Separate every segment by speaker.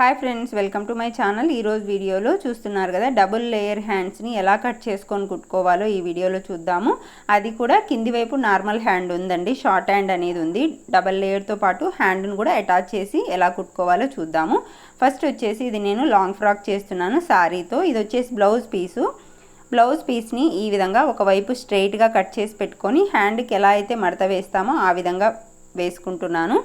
Speaker 1: Hi friends welcome to my channel. ఈరోజు వీడియోలో చూస్తున్నారు కదా డబుల్ లేయర్ హ్యాండ్స్ని ఎలా కట్ చేసుకొని కుట్టుకోవాలో ఈ వీడియోలో చూద్దాము. అది కూడా కింది వైపు నార్మల్ హ్యాండ్ ఉందండి షార్ట్ హ్యాండ్ అనేది ఉంది. డబల్ లేయర్తో పాటు హ్యాండ్ను కూడా అటాచ్ చేసి ఎలా కుట్టుకోవాలో చూద్దాము. ఫస్ట్ వచ్చేసి ఇది నేను లాంగ్ ఫ్రాక్ చేస్తున్నాను శారీతో ఇది వచ్చేసి బ్లౌజ్ పీసు. బ్లౌజ్ పీస్ని ఈ విధంగా ఒకవైపు స్ట్రైట్గా కట్ చేసి పెట్టుకొని హ్యాండ్కి ఎలా అయితే మడత వేస్తామో ఆ విధంగా వేసుకుంటున్నాను.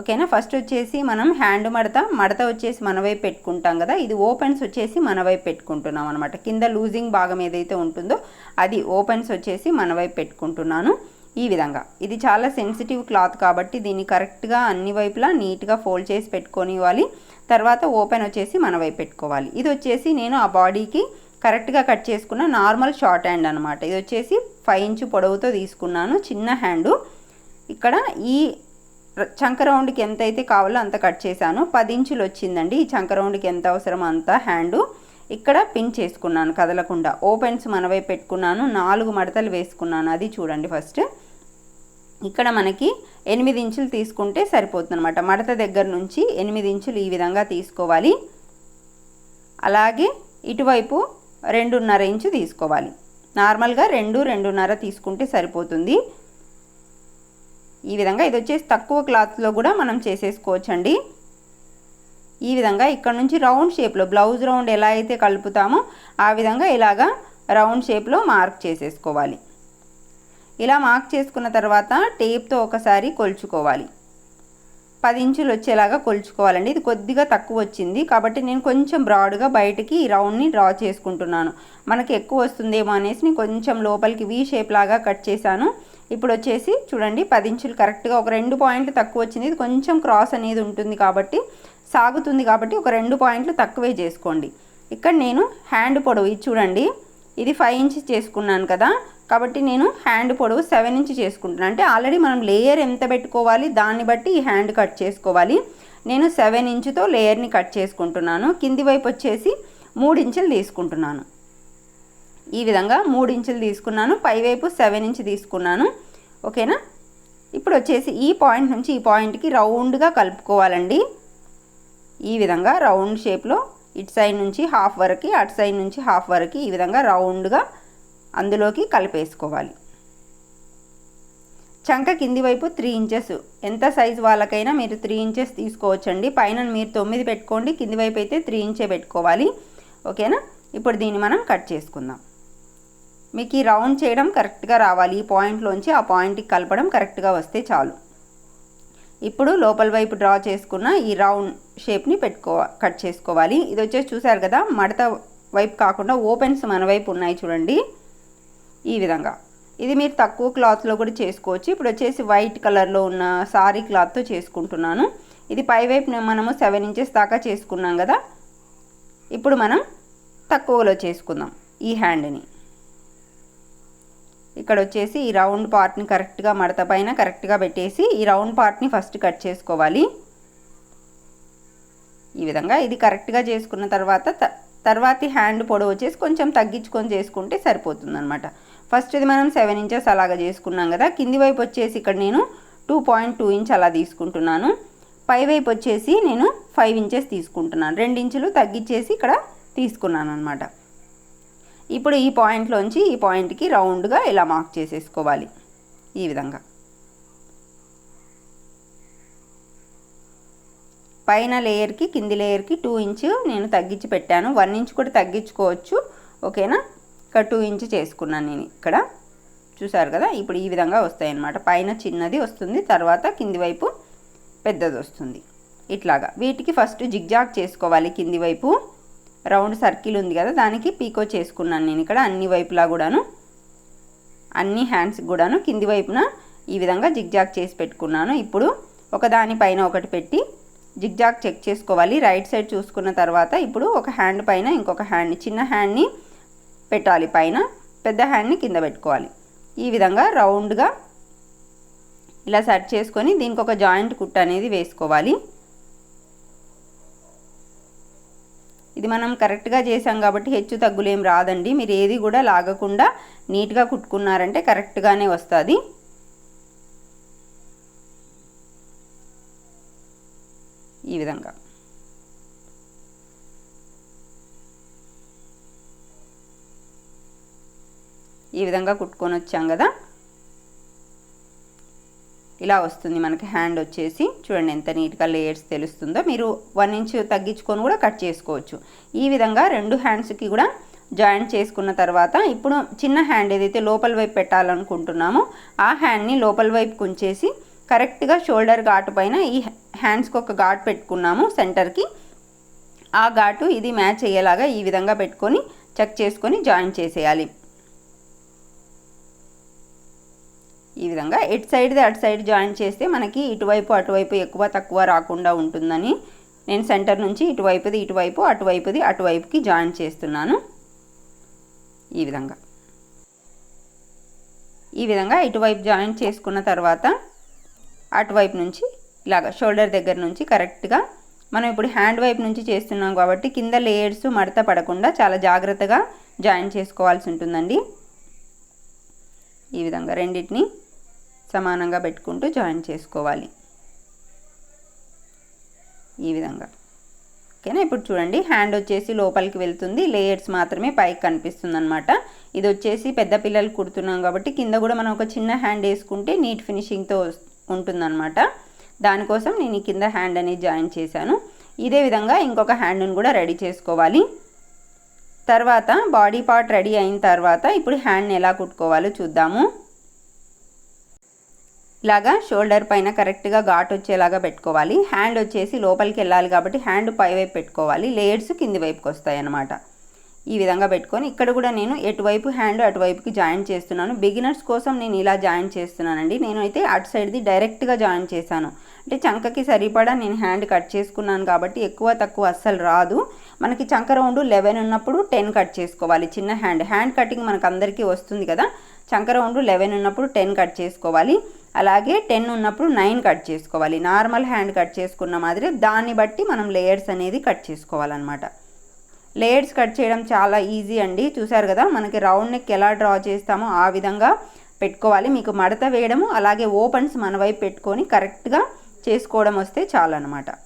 Speaker 1: ఓకేనా? ఫస్ట్ వచ్చేసి మనం హ్యాండ్ మడత మడత వచ్చేసి మన వైపు పెట్టుకుంటాం కదా? ఇది ఓపెన్స్ వచ్చేసి మన వైపు పెట్టుకుంటున్నాం అనమాట కింద లూజింగ్ భాగం ఏదైతే ఉంటుందో అది ఓపెన్స్ వచ్చేసి మన వైపు పెట్టుకుంటున్నాను ఈ విధంగా. ఇది చాలా సెన్సిటివ్ క్లాత్ కాబట్టి దీన్ని కరెక్ట్గా అన్ని వైపులా నీట్గా ఫోల్డ్ చేసి పెట్టుకొని ఇవ్వాలి తర్వాత ఓపెన్ వచ్చేసి మన వైపు పెట్టుకోవాలి. ఇది వచ్చేసి నేను ఆ బాడీకి కరెక్ట్గా కట్ చేసుకున్న నార్మల్ షార్ట్ హ్యాండ్ అనమాట ఇది వచ్చేసి ఫైవ్ ఇంచు పొడవుతో తీసుకున్నాను చిన్న హ్యాండు ఇక్కడ ఈ చంక రౌండ్కి ఎంత అయితే కావాలో అంత కట్ చేశాను. పది ఇంచులు వచ్చిందండి. ఈ చంక రౌండ్కి ఎంత అవసరమో అంత హ్యాండు ఇక్కడ పిన్ చేసుకున్నాను కదలకుండా. ఓపెన్స్ మనవైపు పెట్టుకున్నాను. నాలుగు మడతలు వేసుకున్నాను. అది చూడండి ఫస్ట్. ఇక్కడ మనకి ఎనిమిది ఇంచులు తీసుకుంటే సరిపోతుంది అనమాట మడత దగ్గర నుంచి ఎనిమిది ఇంచులు ఈ విధంగా తీసుకోవాలి. అలాగే ఇటువైపు రెండున్నర ఇంచు తీసుకోవాలి. నార్మల్గా రెండు రెండున్నర తీసుకుంటే సరిపోతుంది. ఈ విధంగా ఇది వచ్చేసి తక్కువ క్లాత్లో కూడా మనం చేసేసుకోవచ్చండి. ఈ విధంగా ఇక్కడ నుంచి రౌండ్ షేప్లో బ్లౌజ్ రౌండ్ ఎలా అయితే కలుపుతామో ఆ విధంగా ఇలాగా రౌండ్ షేప్లో మార్క్ చేసేసుకోవాలి. ఇలా మార్క్ చేసుకున్న తర్వాత టేప్తో ఒకసారి కొలుచుకోవాలి. పది ఇంచులు వచ్చేలాగా కొలుచుకోవాలండి. ఇది కొద్దిగా తక్కువ వచ్చింది కాబట్టి నేను కొంచెం బ్రాడ్గా బయటికి ఈ రౌండ్ని డ్రా చేసుకుంటున్నాను. మనకి ఎక్కువ వస్తుందేమో అనేసి నేను కొంచెం లోపలికి వీ షేప్ లాగా కట్ చేశాను. ఇప్పుడు వచ్చేసి చూడండి పది ఇంచులు కరెక్ట్గా ఒక రెండు పాయింట్లు తక్కువ వచ్చింది ఇది కొంచెం క్రాస్ అనేది ఉంటుంది కాబట్టి సాగుతుంది కాబట్టి ఒక రెండు పాయింట్లు తక్కువే చేసుకోండి. ఇక్కడ నేను హ్యాండ్ పొడవు ఇది చూడండి ఇది ఫైవ్ ఇంచ్ చేసుకున్నాను కదా కాబట్టి నేను హ్యాండ్ పొడవు సెవెన్ ఇంచ్ చేసుకుంటున్నాను అంటే ఆల్రెడీ మనం లేయర్ ఎంత పెట్టుకోవాలి దాన్ని బట్టి ఈ హ్యాండ్ కట్ చేసుకోవాలి. నేను సెవెన్ ఇంచుతో లేయర్ని కట్ చేసుకుంటున్నాను. కింది వైపు వచ్చేసి మూడు ఇంచులు తీసుకుంటున్నాను. ఈ విధంగా మూడు ఇంచులు తీసుకున్నాను. పైవైపు సెవెన్ ఇంచ్ తీసుకున్నాను. ఓకేనా? ఇప్పుడు వచ్చేసి ఈ పాయింట్ నుంచి ఈ పాయింట్కి రౌండ్గా కలుపుకోవాలండి. ఈ విధంగా రౌండ్ షేప్లో ఇటు సైడ్ నుంచి హాఫ్ వరకు అటు సైడ్ నుంచి హాఫ్ వరకు ఈ విధంగా రౌండ్గా అందులోకి కలిపేసుకోవాలి. చంక కింది వైపు త్రీ ఇంచెస్. ఎంత సైజు వాళ్ళకైనా మీరు త్రీ ఇంచెస్ తీసుకోవచ్చండి. పైన మీరు తొమ్మిది పెట్టుకోండి కింది వైపు అయితే త్రీ ఇంచే పెట్టుకోవాలి. ఓకేనా? ఇప్పుడు దీన్ని మనం కట్ చేసుకుందాం. మీకు ఈ రౌండ్ చేయడం కరెక్ట్గా రావాలి. ఈ పాయింట్లోంచి ఆ పాయింట్కి కలపడం కరెక్ట్గా వస్తే చాలు. ఇప్పుడు లోపల వైపు డ్రా చేసుకున్న ఈ రౌండ్ షేప్ని పెట్టుకో కట్ చేసుకోవాలి. ఇది వచ్చేసి చూసారు కదా మడత వైపు కాకుండా ఓపెన్స్ మన వైపు ఉన్నాయి చూడండి. ఈ విధంగా. ఇది మీరు తక్కువ క్లాత్లో కూడా చేసుకోవచ్చు. ఇప్పుడు వచ్చేసి వైట్ కలర్లో ఉన్న సారీ క్లాత్తో చేసుకుంటున్నాను. ఇది పై వైపు మనము సెవెన్ ఇంచెస్ దాకా చేసుకున్నాం కదా. ఇప్పుడు మనం తక్కువలో చేసుకుందాం ఈ హ్యాండ్ని. ఇక్కడ వచ్చేసి ఈ రౌండ్ పార్ట్ని కరెక్ట్గా మడత పైన కరెక్ట్గా పెట్టేసి ఈ రౌండ్ పార్ట్ని ఫస్ట్ కట్ చేసుకోవాలి. ఈ విధంగా ఇది కరెక్ట్గా చేసుకున్న తర్వాత తర్వాతి హ్యాండ్ పొడవు వచ్చేసి కొంచెం తగ్గించుకొని చేసుకుంటే సరిపోతుంది అనమాట ఫస్ట్ ఇది మనం సెవెన్ ఇంచెస్ అలాగా చేసుకున్నాం కదా కింది వైపు వచ్చేసి ఇక్కడ నేను టూ పాయింట్ టూ ఇంచ్ అలా తీసుకుంటున్నాను. పై వైపు వచ్చేసి నేను ఫైవ్ ఇంచెస్ తీసుకుంటున్నాను. రెండు ఇంచులు తగ్గించేసి ఇక్కడ తీసుకున్నాను అనమాట ఇప్పుడు ఈ పాయింట్లోంచి ఈ పాయింట్కి రౌండ్గా ఇలా మార్క్ చేసేసుకోవాలి? ఈ విధంగా. పైన లేయర్కి కింది లేయర్కి టూ ఇంచ్ నేను తగ్గించి పెట్టాను. వన్ ఇంచ్ కూడా తగ్గించుకోవచ్చు. ఓకేనా ఇక్కడ టూ ఇంచ్ చేసుకున్నాను నేను ఇక్కడ. చూసారు కదా? ఇప్పుడు ఈ విధంగా వస్తాయి అన్నమాట పైన చిన్నది వస్తుంది తర్వాత కింది వైపు పెద్దది వస్తుంది. ఇట్లాగా. వీటికి ఫస్ట్ జిగ్జాగ్ చేసుకోవాలి కింది వైపు. రౌండ్ సర్కిల్ ఉంది కదా దానికి పీకో చేసుకున్నాను నేను ఇక్కడ అన్ని వైపులా కూడాను. అన్ని హ్యాండ్స్ కూడాను కింది వైపున ఈ విధంగా జిగ్జాగ్ చేసి పెట్టుకున్నాను. ఇప్పుడు ఒక దానిపైన ఒకటి పెట్టి జిగ్జాగ్ చెక్ చేసుకోవాలి. రైట్ సైడ్ చూసుకున్న తర్వాత ఇప్పుడు ఒక హ్యాండ్ పైన ఇంకొక హ్యాండ్ని చిన్న హ్యాండ్ని పెట్టాలి పైన పెద్ద హ్యాండ్ని కింద పెట్టుకోవాలి. ఈ విధంగా రౌండ్గా ఇలా సెట్ చేసుకొని దీనికి ఒక జాయింట్ కుట్ అనేది వేసుకోవాలి. ఇది మనం కరెక్ట్గా చేసాం కాబట్టి హెచ్చు తగ్గులేం రాదండి. మీరు ఏది కూడా లాగకుండా నీట్గా కుట్టుకున్నారంటే కరెక్ట్గానే వస్తుంది. ఈ విధంగా. ఈ విధంగా కుట్టుకొని వచ్చాం కదా. ఇలా వస్తుంది మనకి హ్యాండ్ వచ్చేసి. చూడండి ఎంత నీట్గా లేయర్స్ తెలుస్తుందో. మీరు వన్ ఇంచ్ తగ్గించుకొని కూడా కట్ చేసుకోవచ్చు. ఈ విధంగా రెండు హ్యాండ్స్కి కూడా జాయింట్ చేసుకున్న తర్వాత ఇప్పుడు చిన్న హ్యాండ్ ఏదైతే లోపల వైపు పెట్టాలనుకుంటున్నామో ఆ హ్యాండ్ని లోపల వైపు కుంచేసి కరెక్ట్గా షోల్డర్ ఘాటు పైన ఈ హ్యాండ్స్కి ఒక ఘాట్ పెట్టుకున్నాము సెంటర్కి ఆ ఘాటు ఇది మ్యాచ్ అయ్యేలాగా ఈ విధంగా పెట్టుకొని చెక్ చేసుకొని జాయిన్ చేసేయాలి. ఈ విధంగా ఎటు సైడ్ది అటు సైడ్ జాయిన్ చేస్తే మనకి ఇటువైపు అటువైపు ఎక్కువ తక్కువ రాకుండా ఉంటుందని నేను సెంటర్ నుంచి ఇటువైపుది ఇటువైపు అటువైపుది అటువైపుకి జాయిన్ చేస్తున్నాను. ఈ విధంగా. ఈ విధంగా ఇటువైపు జాయిన్ చేసుకున్న తర్వాత అటువైపు నుంచి ఇలాగ షోల్డర్ దగ్గర నుంచి కరెక్ట్గా మనం ఇప్పుడు హ్యాండ్ వైపు నుంచి చేస్తున్నాం కాబట్టి కింద లేయర్స్ మడత పడకుండా చాలా జాగ్రత్తగా జాయిన్ చేసుకోవాల్సి ఉంటుందండి. ఈ విధంగా రెండింటిని సమానంగా పెట్టుకుంటూ జాయిన్ చేసుకోవాలి. ఈ విధంగా. ఓకేనా? ఇప్పుడు చూడండి హ్యాండ్ వచ్చేసి లోపలికి వెళ్తుంది. లేయర్స్ మాత్రమే పైకి కనిపిస్తుంది అనమాట ఇది వచ్చేసి పెద్ద పిల్లలు కుడుతున్నాం కాబట్టి కింద కూడా మనం ఒక చిన్న హ్యాండ్ వేసుకుంటే నీట్ ఫినిషింగ్తో ఉంటుందన్నమాట. దానికోసం నేను ఈ కింద హ్యాండ్ అనేది జాయిన్ చేశాను. ఇదే విధంగా ఇంకొక హ్యాండ్ని కూడా రెడీ చేసుకోవాలి. తర్వాత బాడీ పార్ట్ రెడీ అయిన తర్వాత ఇప్పుడు హ్యాండ్ని ఎలా కుట్టుకోవాలో చూద్దాము. ఇలాగా షోల్డర్ పైన కరెక్ట్గా ఘాట్ వచ్చేలాగా పెట్టుకోవాలి. హ్యాండ్ వచ్చేసి లోపలికి వెళ్ళాలి కాబట్టి హ్యాండ్ పై వైపు పెట్టుకోవాలి. లేయర్స్ కింది వైపుకి వస్తాయి అన్నమాట ఈ విధంగా పెట్టుకొని ఇక్కడ కూడా నేను ఎటువైపు హ్యాండ్ అటువైపుకి జాయిన్ చేస్తున్నాను. బిగినర్స్ కోసం నేను ఇలా జాయిన్ చేస్తున్నానండి. నేను అయితే అటు సైడ్ది డైరెక్ట్గా జాయిన్ చేశాను. అంటే చంకకి సరిపడా నేను హ్యాండ్ కట్ చేసుకున్నాను కాబట్టి ఎక్కువ తక్కువ అస్సలు రాదు. మనకి చంక రౌండ్ లెవెన్ ఉన్నప్పుడు టెన్ కట్ చేసుకోవాలి చిన్న హ్యాండ్. హ్యాండ్ కటింగ్ మనకు అందరికీ వస్తుంది కదా. చంక రౌండ్ లెవెన్ ఉన్నప్పుడు టెన్ కట్ చేసుకోవాలి. అలాగే టెన్ ఉన్నప్పుడు నైన్ కట్ చేసుకోవాలి. నార్మల్ హ్యాండ్ కట్ చేసుకున్న మాదిరి దాన్ని బట్టి మనం లేయర్స్ అనేది కట్ చేసుకోవాలన్నమాట. లేయర్స్ కట్ చేయడం చాలా ఈజీ అండి. చూసారు కదా మనకి రౌండ్ నెక్ ఎలా డ్రా చేస్తామో ఆ విధంగా పెట్టుకోవాలి. మీకు మడత వేయడము అలాగే ఓపెన్స్ మన వైపు పెట్టుకొని కరెక్ట్గా చేసుకోవడం వస్తే చాలన్నమాట. అనమాట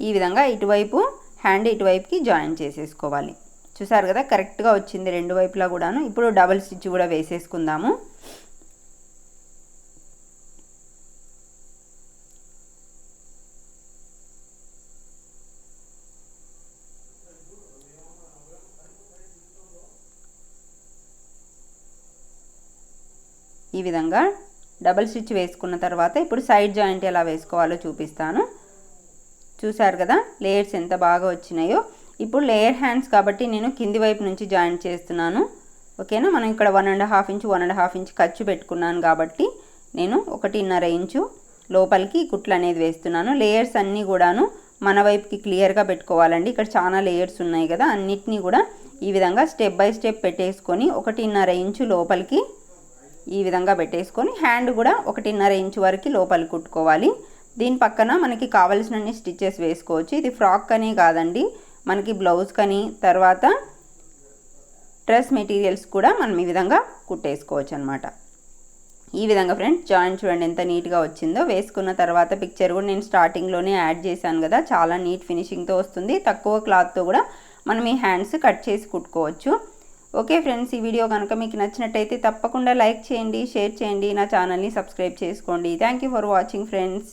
Speaker 1: ఈ విధంగా ఇటువైపు హ్యాండ్ ఇటువైపుకి జాయిన్ చేసేసుకోవాలి. చూసారు కదా కరెక్ట్గా వచ్చింది రెండు వైపులా కూడాను. ఇప్పుడు డబుల్ స్టిచ్ కూడా వేసేసుకుందాము. ఈ విధంగా డబల్ స్టిచ్ వేసుకున్న తర్వాత ఇప్పుడు సైడ్ జాయింట్ ఎలా వేసుకోవాలో చూపిస్తాను. చూశారు కదా లేయర్స్ ఎంత బాగా వచ్చినాయో. ఇప్పుడు లేయర్ హ్యాండ్స్ కాబట్టి నేను కింది వైపు నుంచి జాయింట్ చేస్తున్నాను. ఓకేనా? మనం ఇక్కడ one and half inch one and half inch ఖర్చు పెట్టుకున్నాను కాబట్టి నేను ఒకటిన్నర ఇంచు లోపలికి కుట్లు అనేది వేస్తున్నాను. లేయర్స్ అన్నీ కూడాను మన వైపుకి క్లియర్గా పెట్టుకోవాలండి. ఇక్కడ చాలా లేయర్స్ ఉన్నాయి కదా అన్నిటినీ కూడా ఈ విధంగా స్టెప్ బై స్టెప్ పెట్టేసుకొని ఒకటిన్నర ఇంచు లోపలికి ఈ విధంగా పెట్టేసుకొని హ్యాండ్ కూడా ఒకటిన్నర ఇంచు వరకు లోపలి కుట్టుకోవాలి. దీని పక్కన మనకి కావలసినన్ని స్టిచ్చెస్ వేసుకోవచ్చు. ఇది ఫ్రాక్ అని కాదండి. మనకి బ్లౌజ్ కానీ తర్వాత డ్రెస్ మెటీరియల్స్ కూడా మనం ఈ విధంగా కుట్టేసుకోవచ్చు అనమాట ఈ విధంగా ఫ్రెండ్స్ జాయింట్ చూడండి ఎంత నీట్గా వచ్చిందో. వేసుకున్న తర్వాత పిక్చర్ కూడా నేను స్టార్టింగ్లోనే యాడ్ చేశాను కదా. చాలా నీట్ ఫినిషింగ్తో వస్తుంది. తక్కువ క్లాత్తో కూడా మనం ఈ హ్యాండ్స్ కట్ చేసి కుట్టుకోవచ్చు. ఓకే ఫ్రెండ్స్ ఈ వీడియో కనుక మీకు నచ్చినట్టయితే తప్పకుండా లైక్ చేయండి షేర్ చేయండి నా ఛానల్ని సబ్స్క్రైబ్ చేసుకోండి. Thank you for watching friends